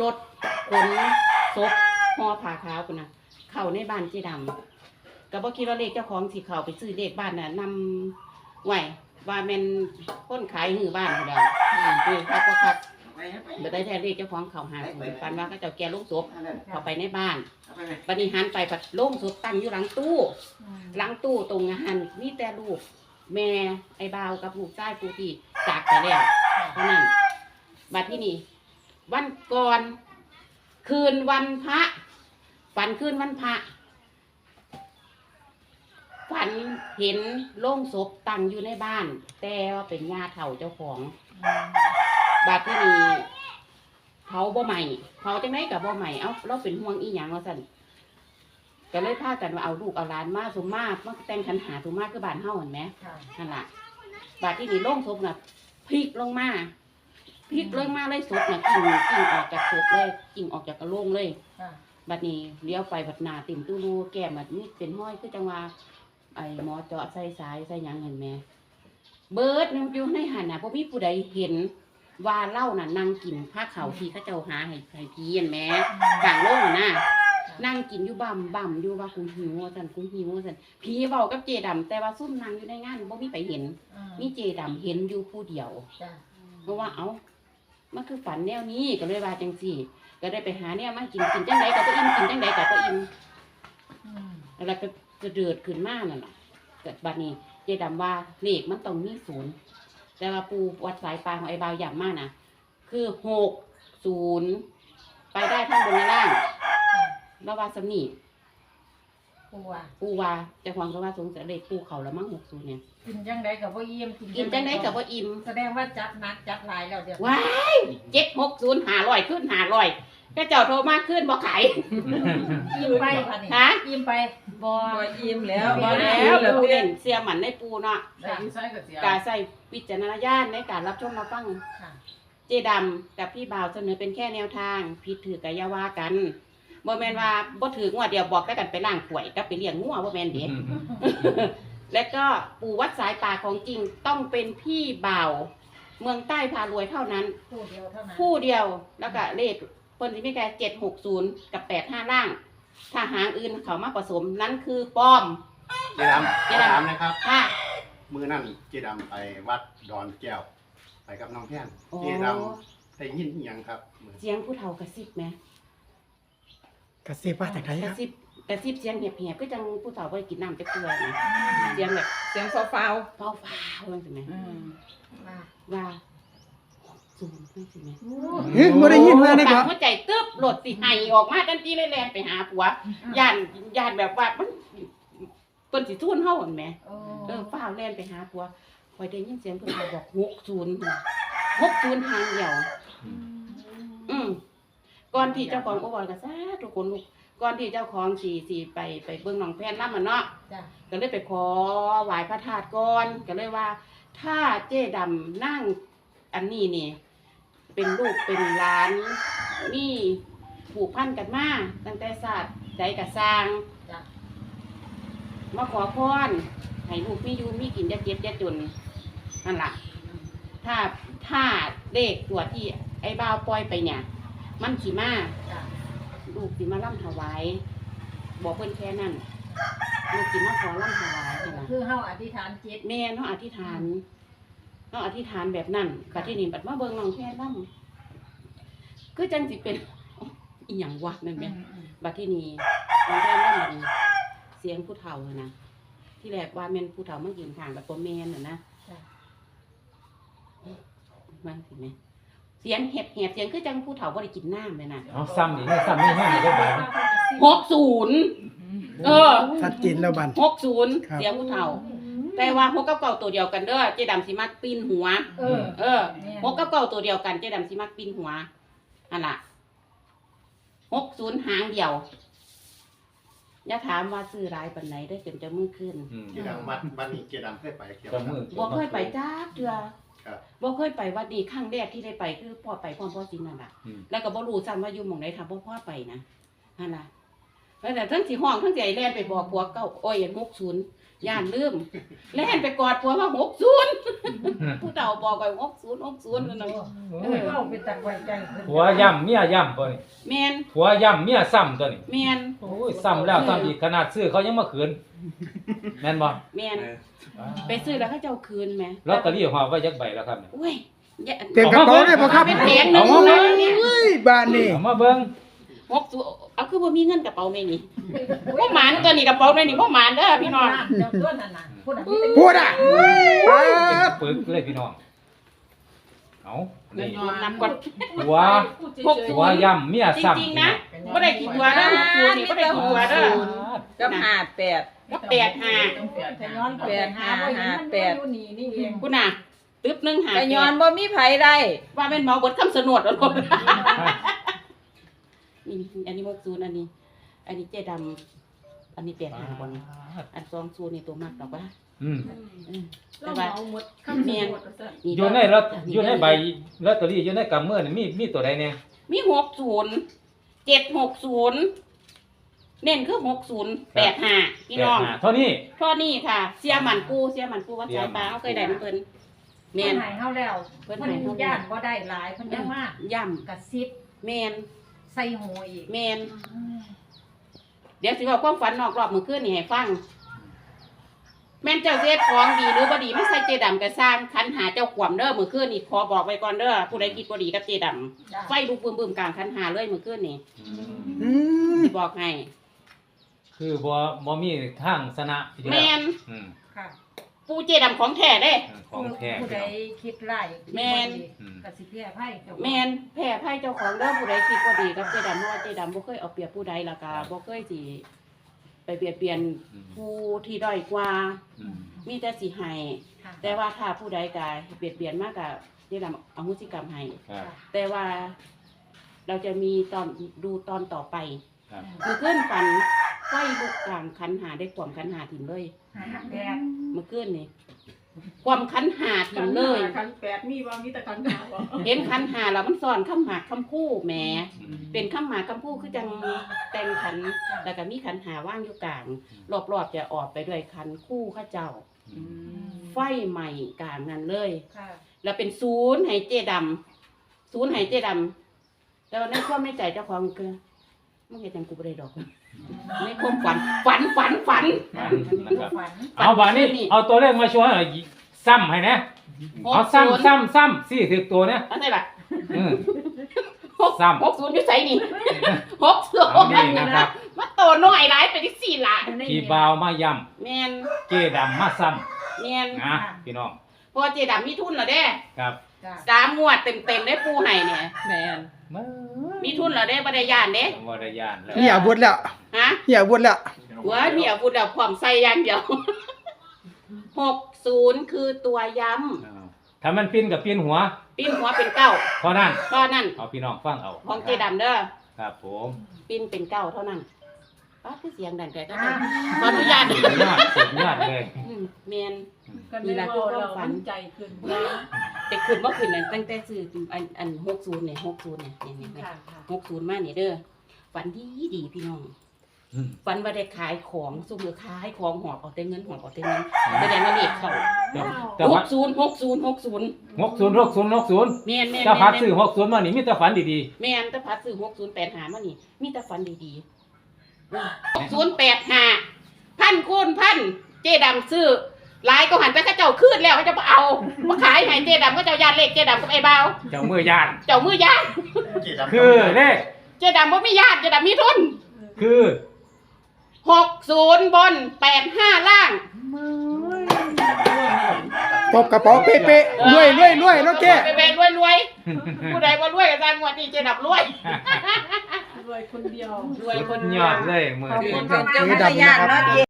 รถขนศพห่อผ้าขาวพุ่นน่ะ เข้าในบ้านเจดำก็บ่คิดว่าเลขเจ้าของสิเข้าไปซื้อเลขบ้านน่ะนำไหวว่าแม่นคนขายหือบ้านเขาแล้วอือครับก็ครับบ่ได้แท้เลขเจ้าของเขาหาศูนย์ปันว่าเขาเจ้าแก่ลงศพเข้าไปในบ้านบัดนี้หันไปผัดโล่งศพตั้งอยู่หลังตู้ หลังตู้ตรงงานมีแต่ลูกแม่ไอ้บ่าวกับลูกชายปูที่จากไปแล้วเท่านั้นบัดที่นี่ วันก่อน คืนวันพระ ฝันคืนวันพระ ฝันเห็นโล่งศพตั้งอยู่ในบ้าน แต่ว่าเป็นญาเฒ่าเจ้าของบัดที่นี่เผาบ่ใหม่เผาจังไดกับบ่ใหม่เอ้าเราเป็นห่วงอีหยังว่าซั่นก็เลยพากันว่าเอาลูกเอาหลานมาสมมามาแต่งขันหาสมมาคือบ้านเฮาเห็นไหมค่ะนั่นล่ะบัดที่นี่โล่งศพน่ะพลิกลงมา พลิกลงมาเลยศพน่ะกิ่งกิ่งออกจากศพเลยกิ่งออกจากกระโหลงเลย ค่ะบัดนี้เลี้ยวไปบัดหนาติ่มตู้รูแก้มบัดนี้เป็นห้อยคือจังว่าไอ้หมอเจาะใส่สายใส่หยังเห็นไหมเบิดนึงอยู่ในหันน่ะพอพี่ผู้ใดเห็นว่าเล่าน่ะนั่งกินผ้าเขาวที่เขาเจ้าหาให้ให้พีเห็นไหมกลางโลกน่ะนะนั่งกินอยู่บ่ำบ่ำอยู่ว่ากูหิวว่าสันกูหิวว่าสันพีเบากับเจดำแต่ว่าซุ่มนั่งอยู่ในงานบ่มีไปเห็นอืมมีเจดำเห็นอยู่ผู้เดียว จ้ะ เพราะว่าเอ้า มันคือฝันแนวนี้ก็เลยว่าจังสี่ ก็ได้ไปหาเนี่ยมากินกินจังไดกับตัวอิ่มกินจังไดกับตัวอิ่มอืมแล้วก็จะเดือดขึ้นมากนั่นแหละเกิดบัดนี้เจดำว่าเลขมันต้องมีศูนย์แต่ว่าปูวัดสายปลาของไอ้บาวอย่างมากนะคือหกศูนย์ไปได้ทั้งบนและล่างค่ะแล้วว่าสำนี ปูว่าปูว่าเจะความก็ว่าสงสัยเลขปูเขาแล้วมั้งหกศูนย์เนี่ยกินจังไดกับว่าเยี่ยมกินจังไดกับว่าอิ่มแสดงว่าจัดหนักจัดหลายแล้วเดี๋ยวว้ายเจ็ดหกศูนย์หาลอยขึ้นหาลอยก็เจ้าโทรมาขึ้นบ่ขายอิ่มไปค่ะนี่ฮะอิ่มไปบ่บ่อิ่มแล้วบ่บ่แล้แล้ววปูเล่นเสียหมันในปูเนาะได้อยู่ไสก็เสียกาใส่วิจารณญาณในการรับชมรับฟังค่ะเจดำกับพี่บ่าวเสนอเป็นแค่แนวทางผิดถือกายาว่ากัน บ่แม่นว่าบ่ถืองวดเดียวบอกแต่กันไปล้างขวยกับไปเลี้ยงงัวบ่แม่นเด้ และก็ปู่วัดสายป่าของจริงต้องเป็นพี่บ่าวเมืองใต้พารวยเท่านั้น ผู้เดียวเท่านั้นผู้เดียวแล้วก็เลขเพิ่นสิมีแค่760กับ85ล่าง ถ้าหางอื่นเขามาผสมนั้นคือปลอม เจดำเจขอดำถามนะครับ ค่ะ มือนั่นเจดำไปวัดดอนแก้ว ไปกับน้องแท่นโอ้ เจดำได้ยินอิหยังครับมื้อเสียงผู้เฒ่ากระซิบไหม กระซิบว่าจากไหนกคระรับซิบกระซิบเสียงเหียบๆก็จังผู้เฒ่าบ่ได้กินน้ำจักเทื่อนะเสียงแบบเสียงฟ้าวเฝ้าฟ้าวๆจังซี่แหมๆอืมมาว่าศูนย์จังซี่แหมโอ้เฮ้ยบ่ได้ยินมาเลยปาคกรับหัวใจตึ๊บโหลดสิให้ออกมาทันทีเลยแลนไปหาผัวย่านย่านแบบว่ามันเปิ้นสิทุนเฮาหั่นแหม โอ้เออฟ้าวแล่นไปหาผัวคอยได้ยินเสียงเพิ่นบอก60 60ทางเดียวอืม ก่อนที่เจ้าของก็บอกกันซะทุกคนลูกก่อนที่เจ้าของสีสีไปไปเบิ่งหนองแพนน้ำมันเนาะจ้ะก็เลยไปขอไหว้พระธาตุก่อนก็เลยว่า ถ้าเจ๊ดำนั่งอันนี้นี่ เป็นลูกเป็นหลานนี่ผูกพันกันมาตั้งแต่ศาสตร์ใจกับสร้าง จ้ะมาขอพรให้ลูกมีอยู่มีกินจะเก็บจะจนนั่นล่ะ ถ้าถ้าเลขตัวที่ไอ้บ่าวปล่อยไปเนี่ย มันขี่มาจ้ะลูกสิมาล่ำถวาย บอกเพิ่นแค่นั้นลูกสิมาขอล่ำถวายนี่ล่ะ คือเฮาอธิษฐานจิต แม่เนาะอธิษฐานเนาะอธิษฐานแบบนั้นบัดที่นี่บัดมาเบิ่งน้องแค่ล่ำคือจังสิเป็น อีหยังวะนั่นแหมอืมบัดที่นี่น้องแค่ล่ำมันเสียงผู้เฒ่าอะนะที่แรกว่าแม่นผู้เฒ่ามายืนข้างแบบบ่แม่นน่ะนะจ้ะว่าสิแม่ เสียงเห็บแหบเสียงคือจังผู้เฒ่าบ่ได้กินน้ำเลยน่ะเอาซ้ำนี่นี่ซ้ำนี่ให้ได้บ่หกศูนย์เออชัดเจนแล้วบัน หกศูนย์ครับ เสียงผู้เฒ่า แต่ว่าหกกับเก่าตัวเดียวกันเด้อเจ๊ดำสิมักปีนหัว เออเออหกกับเก่าตัวเดียวกันเจ๊ดำสิมักปีนหัวอันล่ะหกศูนย์หางเดียวอย่าถามว่าซื้อรายปันไหนได้อจนจะมือขึ้นอืมเจดำวัดวัดนี้เจดำเคยไปเกี่ยวจะกับมือบ่เคยไปจ้าเดือ ครับ บ่เคยไปวัดนี้ครั้งแรกที่ได้ไปคือพ่อไปพ่อพ่อสินนั่นล่ะอืม แล้วก็บ่รู้ซ้ำว่าอยู่หม่องไหนทำพ่อพ่อไปนะนั่นล่ะแล้วแต่ทั้งสิห้องทั้งสิไอ้แล่นไปบอกผัวเก่าโอ้ยหกศูนย์ ย่านลืมแล่นไปกอดผัวว่าหกศูนย์ผู้เฒ่าบอกไปหกศูนย์หกศูนย์นั่นน่ะเออเอาเป็นตักไว้ใจขึ้นผัวย่ำเมียย่ำตัวนี้แม่นผัวย่ำเมียซ้ำตัวนี้แม่นโอ้ยซ้ำแล้วซ้ำอีกขนาดซื้อเขายังมาคืนแม่นบ่แม่นไปซื้อแล้วเขาเจ้าคืนแหมลอตเตอรี่หอบไว้จักใบแล้วครับเนี่ยโอ้ยอย่าเต็มกระเป๋าเลยบ่ครับเป็นแผงหนึงเอามาเลยเนี่ย เฮ้ยบ้านนี่ เอามาเบิ่ง หกศูนย์เอาคือบ่มีเงินกระเป๋าแม่นี่บ่หมานตัวนี้กระเป๋าแม่นี่บ่หมานเด้อพี่น้องเดี๋ยวตัวนั้นน่ะพูดอันนี้พูดอะป๊าดปึกเลยพี่น้องเอานี่ นับก่อนผัว หกศูผัวนย์ย่ำเมียซ้ำจริงๆนะบ่ได้กี่ตัวเด้อหกศูนย์นี่บ่ได้กี่ตัวเด้อกับห้าแปดก็แปดห้าแต่ย้อนแปดหาบ่เห็นมันอยู่นี่นี่เองคุณน่ะตึ๊บหนึงหาแต่ย้อนบ่มีไผได้ว่าแม่นเมาเบิดคำสนวดแล้วลูก นี่อันนี้หกศูนย์อันนี้ อันนี้เจ๊ดำอันนี้แปดห้าบนอันสองศูนย์นี่ตัวมากดอกว่าอืมแต่ว่าเมียน อยู่ในรถอยู่ในใบลอตเตอรี่อยู่ในกำมือนี่มีมีตัวใดเนี่ยมีหกศูนย์เจ็ดหกศูนย์เน้นคือหกศูนย์แปดห้าพี่น้องแปดห้าเท่านี้ ข้อนี้ค่ะ เสียหมันปูเสียหมันปูวัดสายปลาเขาเคยได้น้ำเพิ่นเมีแม่ยนน หายเฮาแล้วเพิ่นย่านบ่ได้หลายเพิ่นยังมากย่กระซิบำแม่นใส่หูอีกแม่นเดี๋ยวสิว่าความฝันนอกรอบมื้อคืนนี่ให้ฟัง แม่นเจ้าเสียของดีหรือบ่ดีไม่ใส่เจดํก็สร้างคันหาเจ้าขวมเด้อมื้อคืนนี่ขอบอกไว้ก่อนเด้อผู้ใดคิดบ่ดีกับเจดํไฟลุกบึ้มๆกลางคันหาเลยมื้อคืนนี่อืมสิบอกให้ คือบ่บ่มีทางชนะอยู่แล้วแม่น อืมค่ะ ปูเจดํของแท้เด้ ของแท้ผู้พี่ใดน้อง คิดร้ายแม่น อืมกระสิบแพ้ไพ่เจ้าของแม่นแพ้ไพ่เจ้าของเด้อผู้ใดคิดบ่ดีกับเจดํเพราะว่าเจดํบ่เคยเอาเปรียบผู้ใดแล้วก็บ่เคยสิไปเบียดเบียนอืม ผู้ที่ด้อยกว่า อืมมีแต่สิให้ค่ะแต่ว่าถ้าผู้ใดกายเบียดเบียนมากกับเจดํอโหสิกรรมให้ ครับ แต่ว่าเราจะมีตอนดูตอนต่อไป ครับมือขึ้นฝัน ไฟลุกกลางคันหาได้ความคันหาถิ่มเลยหาแดดมือขึ้นนี่ความคันหาถิ่มเลย คันแปดมีบ่มีแต่คันหาบ่เห็นคันหาแล้วมันซ่อนคำหมากคำพูแหมอืมเป็นคำหมากคำพูคือจังแต่งขันแล้วก็มีคันหาว่างอยู่กลางรอบๆจะออกไปด้วยคันคู่ข้าเจ้าอืมไฟใหม่กลางนั้นเลยค่ะแล้วเป็นศูนย์ให้เจดำศูนย์ให้เจดำแต่ว่าในความในใจเจ้าของคือมึงเห็นจังกูบ่ได้ดอก ในความฝันฝัน ฝันฝันฝัน นะครับฝันเอาบาดนี้เอาตัวเลขมาโชว์ให้หน่อยซ้ำให้นะเอาซ้ำซ้ำซ้ำสี่สิบตัวเนี่ยอันไหนล่ะอืม หกซ้ำ หกศูนย์อยู่ไสนี่หกศูเอานย์นี่นะครับ มาโตน้อยหลายไปที่สี่ละพี่บ่าวมาย่แมนำเจดำมาซ้แมนำนะพี่น้องเพอเจดำมีทุนแล้วเด้ครับ จ้ะสามงวดเต็มเต็มๆได้ปูให้เนี่ยแม่นมี ทุนแล้วเด้บ่ได้ย่านเด้วรยานแล้วเหี่ยอาวุธแล้วฮะเหี่ยอาวุธแล้วหัวมีอาวุธแล้วความใส่อย่างเดียวหกศูนย์คือตัวย้อ้าวถ้ามันปิ้นกับปิ้นหัวำปิ้นหัวเป็นเก้าเพราะนั้นก็นั่นเอาพี่น้องฟังเอาของเจดำเด้อครับผมปิ้นเป็นเก้าเท่านั้นป้าคือเสียงดังแต่ก็อ่าขออนุญาตสุดยอดสุดยอดเลยอืมเมนกันมีได้หลายบ่คนเราฝันมันใจขึ้น แต่คืนเมื่อคืนนั้นตั้งแต่ซื้ออันอันหกศูนย์เนี่ยหกศูนย์เนี่ยเนี่ยเนี่ยค่ะค่ะหกศูนย์มาเนี่ยเด้อฝันดีดีพี่น้อง อืม ฝันว่าได้ขายของสุ่มหรือขายของหอบเอาแต่เงินหอบเอาแต่เงินแสดงว่าเลขเขาแต่แต่หว่ากศูนย์หกศูนย์หกศูนย์หกศูนย์หกศูนย์หกศูนย์เมนเมนเจ้าพัดเมนซื้อหกศูนย์มานี่มีแต่ฝันดีแม่นแตะพัดซื้อหกศูนย์แปดหามานี่มีแต่ฟันดีๆหกศูนย์แปดหาพันคูณพันเจดำซื้อ หลายก็หันไปเข้าเจ้าคืนแล้วเขาจะมาเอามาขายให้เจดำก็เจ้ายานเลขเจดำกับไอ้เบาวๆเจ้ามือยาน เจ้ามือยานเจดำคือเลขเจดำว่ามีญาติเจดำมีทุน คือหกศูนย์บนแปดห้าล่างตบกระเป๋าเป๊ะๆรวยรวยรวยเนาะแกไปเป็นรวยรวยผู้ใดว่ารวยกับทางวันนี้เจดำรวยรวยคนเดียวรวยคนยอดเลยมือขอบนี้คุณค่ะเจ้าพระยานเนาะเจ